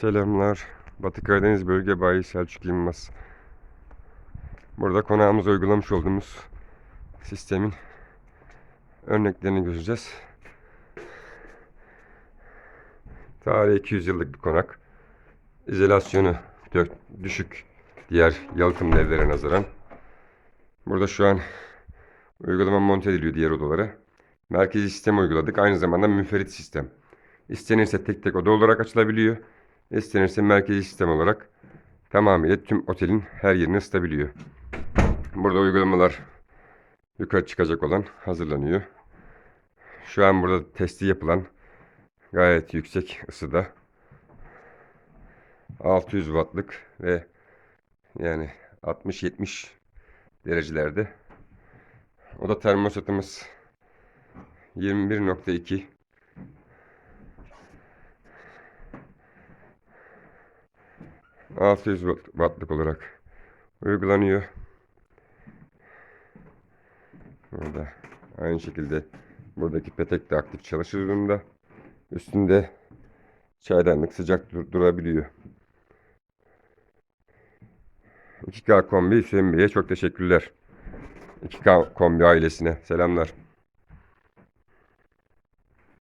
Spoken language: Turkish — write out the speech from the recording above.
Selamlar. Batı Karadeniz Bölge Bayi Selçuk Yılmaz. Burada konağımıza uygulamış olduğumuz sistemin örneklerini göreceğiz. Tarihi 200 yıllık bir konak. İzolasyonu düşük diğer yalıtımlı evlere nazaran. Burada şu an uygulama monte ediliyor diğer odalara. Merkezi sistem uyguladık. Aynı zamanda münferit sistem. İstenirse tek tek oda olarak açılabiliyor. İstenirse merkezi sistem olarak tamamıyla tüm otelin her yerini ısıtabiliyor. Burada uygulamalar yukarı çıkacak olan hazırlanıyor. Şu an burada testi yapılan gayet yüksek ısıda 600 wattlık ve yani 60-70 derecelerde. Oda termostatımız 21.2 600 watt- wattlık olarak uygulanıyor. Burada aynı şekilde buradaki petek de aktif çalışır durumda. Üstünde çaydanlık sıcak dur- durabiliyor. 2K Kombi Hüseyin Bey'e çok teşekkürler. 2K Kombi ailesine selamlar.